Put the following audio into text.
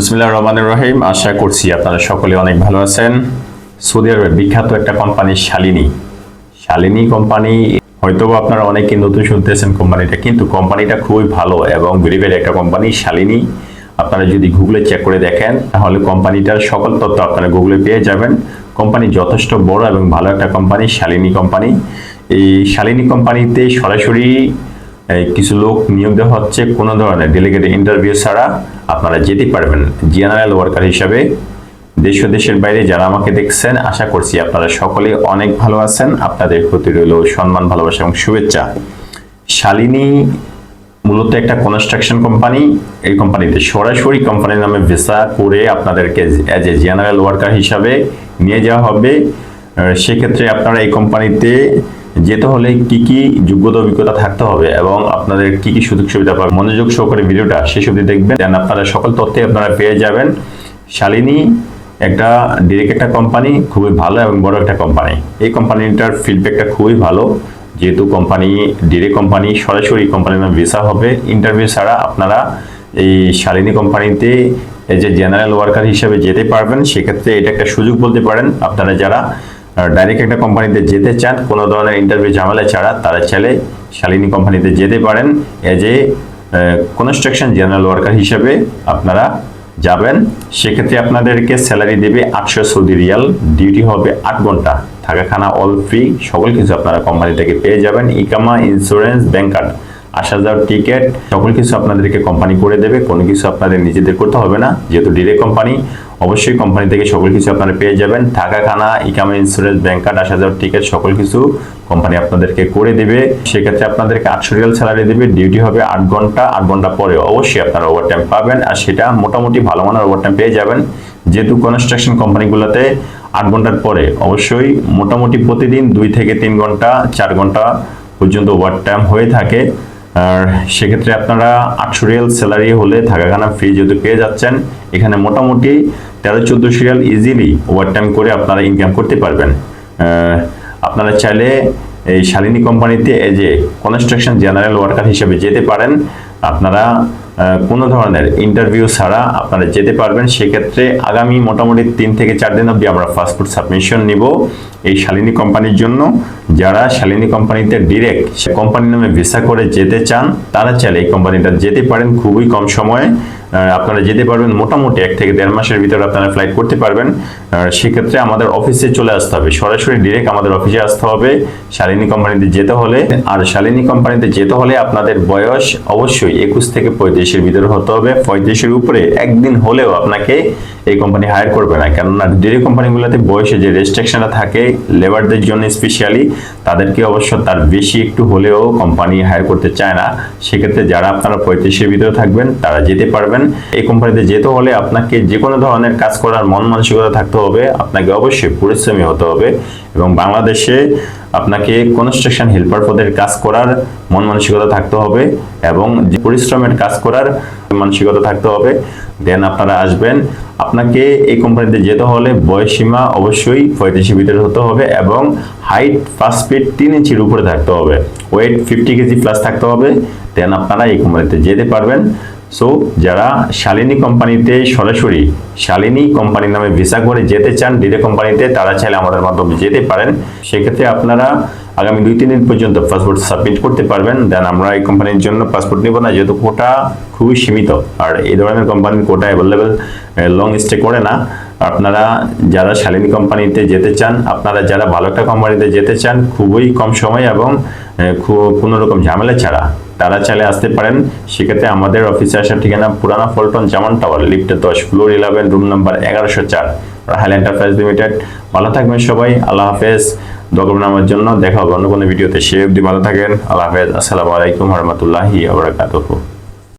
বিসমিল্লাহ রহমানুর রহিম। আশা করছি আপনারা সকলে অনেক ভালো আছেন। সৌদি আরবের বিখ্যাত একটা কোম্পানি, শালিনী। শালিনী কোম্পানি হয়তো আপনারা অনেকে নতুন শুনতেছেন কোম্পানিটা, কিন্তু কোম্পানিটা খুবই ভালো এবং ভেরিফাইড একটা কোম্পানি, শালিনী। আপনারা যদি গুগলে চেক করে দেখেন, তাহলে কোম্পানিটার সকল তথ্য আপনারা গুগলে পেয়ে যাবেন। কোম্পানি যথেষ্ট বড় এবং ভালো একটা কোম্পানি, শালিনী কোম্পানি। এই শালিনী কোম্পানিতে সরাসরি কিছু লোক নিয়োগ দেওয়া হচ্ছে কোনো ধরনের ডেলিগেট ইন্টারভিউ ছাড়া আপনারা যেতে পারবেন। জেনারেল ওয়ার্কার হিসাবে দেশ ও দেশের বাইরে যারা আমাকে দেখছেন, আশা করছি আপনারা সকলে অনেক ভালো আছেন। আপনাদের প্রতি রইল সম্মান, ভালোবাসা এবং শুভেচ্ছা। শালিনী মূলত একটা কনস্ট্রাকশন কোম্পানি এই কোম্পানিতে সরাসরি কোম্পানির নামে ভিসা করে আপনাদেরকে অ্যাজ এ জেনারেল ওয়ার্কার হিসাবে নিয়ে যাওয়া হবে। সেক্ষেত্রে আপনারা এই কোম্পানিতে যেতে হলে কি কি যোগ্যতা, অভিজ্ঞতা থাকতে হবে এবং আপনাদের কি কি সুযোগ সুবিধা পাবেন মনোযোগ সহকারে ভিডিওটা শেষ অবধি দেখবেন। দেন আপনারা সকল তথ্যে আপনারা পেয়ে যাবেন। শালিনী একটা ডিরেক্ট একটা কোম্পানি খুবই ভালো এবং বড় একটা কোম্পানি এই কোম্পানিটার ফিডব্যাকটা খুবই ভালো। যেহেতু কোম্পানি ডিরেক্ট কোম্পানি সরাসরি কোম্পানির নাম ভিসা হবে। ইন্টারভিউ ছাড়া আপনারা এই শালিনী কোম্পানিতে যে জেনারেল ওয়ার্কার হিসেবে যেতে পারবেন, সেক্ষেত্রে এটা একটা সুযোগ বলতে পারেন। আপনারা যারা ডাইরেক্ট একটা কোম্পানিতে যেতে চান, কোনো ধরনের ইন্টারভিউ ঝামেলা ছাড়া, তারা চাইলে শালিনী কোম্পানিতে যেতে পারেন। As a construction general worker হিসেবে আপনারা যাবেন। সেক্ষেত্রে আপনাদেরকে স্যালারি দেবে আটশো সৌদি রিয়াল ডিউটি হবে আট ঘণ্টা। থাকা খানা অল ফ্রি সকল কিছু আপনারা কোম্পানি থেকে পেয়ে যাবেন। ইকামা ইন্স্যুরেন্স ব্যাংক কার্ড আসা যাওয়ার টিকিট সকল কিছু আপনাদেরকে কোম্পানি করে দেবে, কোনো কিছু আপনাদের নিজেদের করতে হবে না। যেহেতু ডিরেক্ট কোম্পানি অবশ্যই কোম্পানি থেকে সকল কিছু আপনারা পেয়ে যাবেন। থাকা খানা ইকামা ইন্স্যুরেন্স ব্যাংক কার্ড আসা যাওয়ার টিকিট সকল কিছু কোম্পানি আপনাদেরকে করে দেবে। সেক্ষেত্রে আপনাদেরকে আটশো রিয়াল স্যালারি দেবে ডিউটি হবে আট ঘণ্টা। আট ঘণ্টা পরে অবশ্যই আপনারা ওভারটাইম পাবেন আর সেটা মোটামুটি ভালো মানের ওভারটাইম পেয়ে যাবেন। যেহেতু কনস্ট্রাকশন কোম্পানিগুলোতে আট ঘণ্টার পরে অবশ্যই মোটামুটি প্রতিদিন দুই থেকে তিন ঘণ্টা, চার ঘণ্টা পর্যন্ত ওভারটাইম হয়ে থাকে। আর সেক্ষেত্রে আপনারা আটশো রিয়াল স্যালারি হলে থাকা খানা ফ্রি যেহেতু পেয়ে যাচ্ছেন, এখানে মোটামুটি তেরো চোদ্দ সিরিয়াল ইজিলি ওভারটাইম করে আপনারা ইনকাম করতে পারবেন। আপনারা চাইলে এই শালিনী কোম্পানিতে যে কনস্ট্রাকশন জেনারেল ওয়ার্কার হিসেবে যেতে পারেন। আপনারা কোনো ধরনের ইন্টারভিউ ছাড়া আপনারা যেতে পারবেন। সেক্ষেত্রে আগামী মোটামুটি তিন থেকে চার দিন অবধি আমরা ফাস্টফুড সাবমিশন নিব এই শালিনী কোম্পানির জন্য। যারা শালিনী কোম্পানিতে ডিরেক্ট সে কোম্পানির নামে ভিসা করে যেতে চান, তারা চাইলে এই কোম্পানিটা যেতে পারেন খুবই কম সময়ে। আপনারা যেতে পারবেন মোটামুটি এক থেকে দেড় মাসের ভিতরে আপনারা ফ্লাইট করতে পারবেন। সেক্ষেত্রে আমাদের অফিসে চলে আসতে হবে। সরাসরি ডিরেক্ট আমাদের অফিসে আসতে হবে শালিনী কোম্পানিতে যেতে হলে। আর শালিনী কোম্পানিতে যেতে হলে আপনাদের বয়স অবশ্যই একুশ থেকে পঁয়ত্রিশের ভিতরে হতে হবে। পঁয়ত্রিশের উপরে একদিন হলেও আপনাকে এই কোম্পানি হায়ার করবে না। কেননা ডিরেক্ট কোম্পানিগুলোতে বয়সে যে রেস্ট্রিকশনটা থাকে লেবারদের জন্য স্পেশালি তাদেরকে অবশ্য তার বেশি একটু হলেও কোম্পানি হায়ার করতে চায় না। সেক্ষেত্রে যারা আপনারা পঁয়ত্রিশের ভিতরে থাকবেন, তারা যেতে পারবেন। এই কোম্পানিতে যেতে হলে আপনাকে যে কোনো ধরনের কাজ করার মন মানসিকতা থাকতে হবে, আপনাকে অবশ্যই পরিশ্রমী হতে হবে এবং বাংলাদেশে আপনাকে কনস্ট্রাকশন হেল্পার পদের কাজ করার মন মানসিকতা থাকতে হবে এবং পরিশ্রমের কাজ করার মানসিকতা থাকতে হবে দেন আপনারা আসবেন। আপনাকে এই কোম্পানিতে যেতে হলে বয়স সীমা অবশ্যই পঁয়ত্রিশের ভিতরে হতে হবে এবং হাইট ফার্স্ট ফিট তিন ইঞ্চির উপরে থাকতে হবে। ওয়েট ফিফটি কেজি প্লাস থাকতে হবে দেন আপনারা এই কোম্পানিতে যেতে পারবেন। সো যারা শালিনী কোম্পানিতে সরাসরি শালিনী কোম্পানির নামে ভিসা করে যেতে চান ডিরেক্ট কোম্পানিতে তারা চাইলে আমাদের মাধ্যমে যেতে পারেন। সেক্ষেত্রে আপনারা আগামী দুই, তিন দিন পর্যন্ত পাসপোর্ট সাবমিট করতে পারবেন। দেন আমরা এই কোম্পানির জন্য পাসপোর্ট নিব না, যেহেতু কোটা খুবই সীমিত। আর এই ধরনের কোম্পানির কোটা অ্যাভেলেবেল লং স্টে করে না। আপনারা যারা শালিনী কোম্পানিতে যেতে চান, আপনারা যারা ভালো একটা কোম্পানিতে যেতে চান, খুবই কম সময় এবং কোনো রকম ঝামেলা ছাড়া তারা চাইলে আসতে পারেন। সেক্ষেত্রে আমাদের অফিসে আসার ঠিকানা পুরানা ফলটন জামান টাওয়ার লিফটে দশ ফ্লোর ইলেভেন রুম নাম্বার এগারোশো চার রাহাল এন্টারপ্রাইজ লিমিটেড ভালো থাকবেন সবাই, আল্লাহ হাফেজ। দোকান নামার জন্য। দেখা হবে অন্য কোনো ভিডিওতে। সে অবধি ভালো থাকেন। আল্লাহ হাফেজ। আসসালামু আলাইকুম রহমতুল্লাহি আবরাকাতুহু